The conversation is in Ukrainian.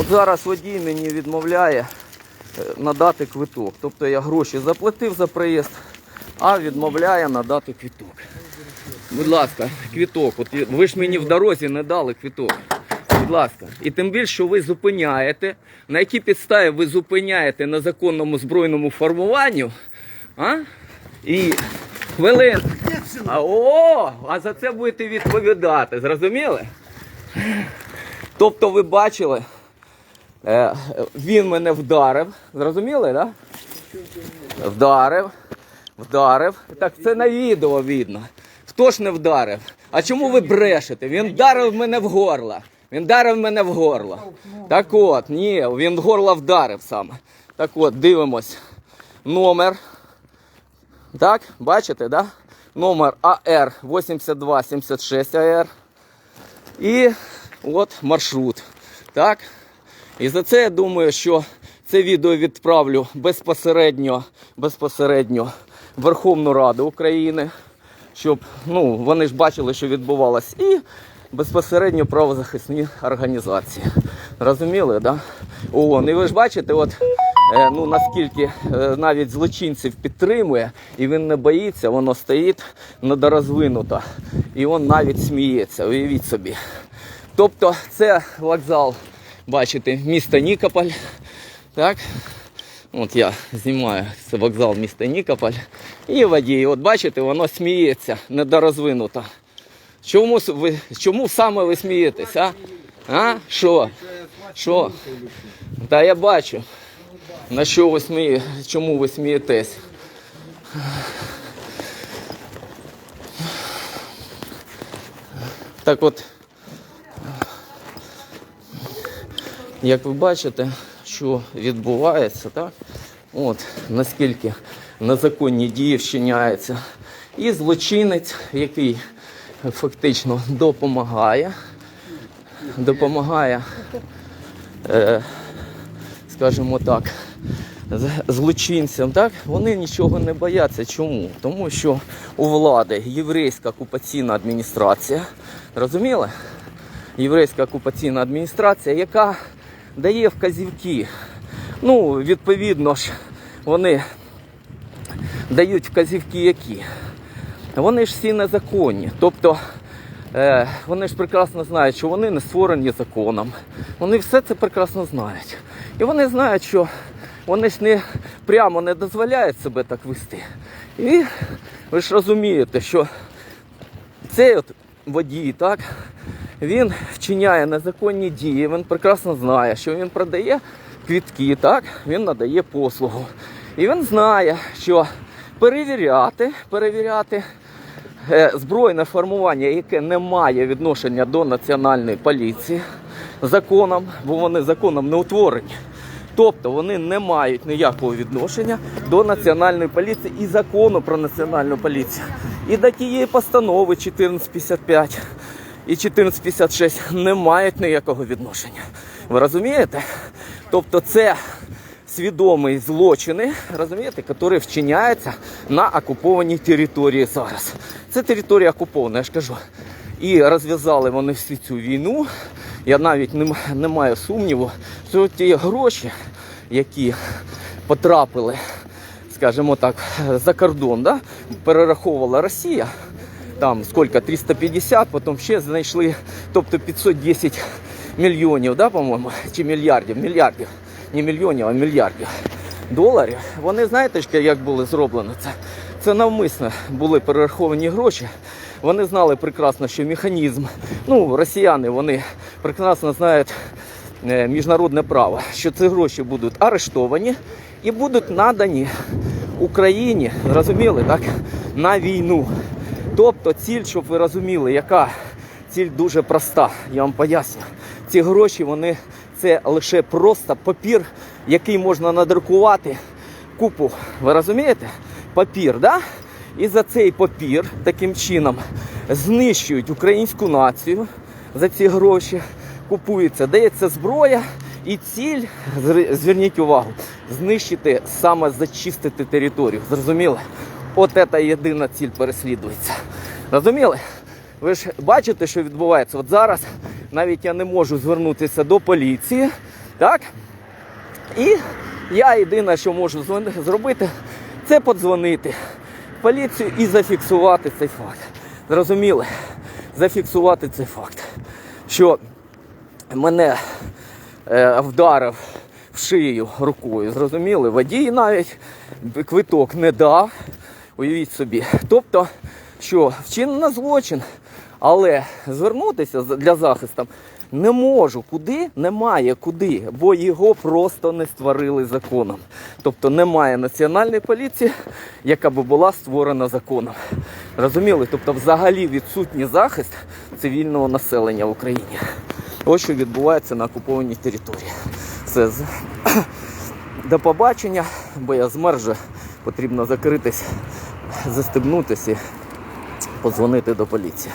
От зараз водій мені відмовляє е, надати квиток. Тобто я гроші заплатив за проїзд, а відмовляє надати квиток. Будь ласка, квиток. От ви ж мені в дорозі не дали квиток. Будь ласка. І тим більше, що ви зупиняєте. На якій підставі ви зупиняєте на законному збройному формуванню? А? І хвилин. А, о, а за це будете відповідати. Зрозуміли? Тобто ви бачили, він мене вдарив. Зрозуміли, так? Да? Вдарив. Вдарив. Так це на відео видно. Хто ж не вдарив? А чому ви брешете? Він вдарив мене в горло. Він вдарив мене в горло. Так от, ні, він в горло вдарив саме. Так от, дивимось. Номер. Так, бачите, да? Номер АР 8276 АР. І от маршрут. Так? І за це я думаю, що це відео відправлю безпосередньо, безпосередньо Верховну Раду України, щоб ну, вони ж бачили, що відбувалось, і безпосередньо правозахисні організації. Розуміли, да? ООН. І ви ж бачите, от е, ну наскільки е, навіть злочинців підтримує, і він не боїться, воно стоїть недорозвинуто. І він навіть сміється. Уявіть собі. Тобто це вокзал, бачите, місто Нікополь. Так? От я знімаю це вокзал міста Нікополь. І водій, от бачите, воно сміється, недорозвинуто. Чому, ви, чому саме ви смієтесь? А? А? Що? Що? Та я бачу. На що ви сміє, чому ви смієтесь? Так от, як ви бачите, що відбувається, так? От, наскільки незаконні дії вчиняються. І злочинець, який фактично допомагає, допомагає, е, скажімо так, злочинцям, так, вони нічого не бояться. Чому? Тому що у влади єврейська окупаційна адміністрація, розуміли? Єврейська окупаційна адміністрація, яка дає вказівки. Ну, відповідно ж, вони дають вказівки які. Вони ж всі незаконні. Тобто е, вони ж прекрасно знають, що вони не створені законом. Вони все це прекрасно знають. І вони знають, що вони ж не прямо не дозволяють себе так вести. І ви ж розумієте, що цей от водій, так, він вчиняє незаконні дії, він прекрасно знає, що він продає квітки, так, він надає послугу. І він знає, що перевіряти, перевіряти е, збройне формування, яке не має відношення до національної поліції законом, бо вони законом не утворені. Тобто вони не мають ніякого відношення до національної поліції і закону про національну поліцію. І до тієї постанови 1455 і 1456 не мають ніякого відношення. Ви розумієте? Тобто це свідомі злочини, розумієте, які вчиняються на окупованій території зараз. Це територія окупована, я ж кажу. І розв'язали вони всю цю війну. Я навіть не, не маю сумніву, що ті гроші, які потрапили, скажімо так, за кордон, да, перераховувала Росія. Там скільки, 350, потім ще знайшли, тобто 510 мільйонів, да, по-моєму, чи мільярдів, мільярдів, не мільйонів, а мільярдів доларів. Вони знаєте, як було зроблено це? Це навмисно були перераховані гроші. Вони знали прекрасно, що механізм, ну, росіяни, вони прекрасно знають е, міжнародне право, що ці гроші будуть арештовані і будуть надані Україні, розуміли, так, на війну. Тобто ціль, щоб ви розуміли, яка ціль дуже проста, я вам поясню. Ці гроші, вони це лише просто папір, який можна надрукувати купу. Ви розумієте? Папір, да? І за цей папір таким чином знищують українську націю за ці гроші, купується, дається зброя. І ціль, зверніть увагу, знищити саме зачистити територію. Зрозуміли? От це єдина ціль переслідується. Розуміли? Ви ж бачите, що відбувається? От зараз навіть я не можу звернутися до поліції. Так? І я єдине, що можу зробити, це подзвонити в поліцію і зафіксувати цей факт. Зрозуміли? Зафіксувати цей факт, що мене е, вдарив в шию рукою. Зрозуміли? Водій навіть квиток не дав. Уявіть собі. Тобто, що вчинено злочин, але звернутися для захисту не можу. Куди? Немає куди, бо його просто не створили законом. Тобто немає національної поліції, яка би була створена законом. Розуміли? Тобто, взагалі відсутній захист цивільного населення в Україні. Ось що відбувається на окупованій території. Все до побачення, бо я змер вже, потрібно закритись, застебнутися і подзвонити до поліції.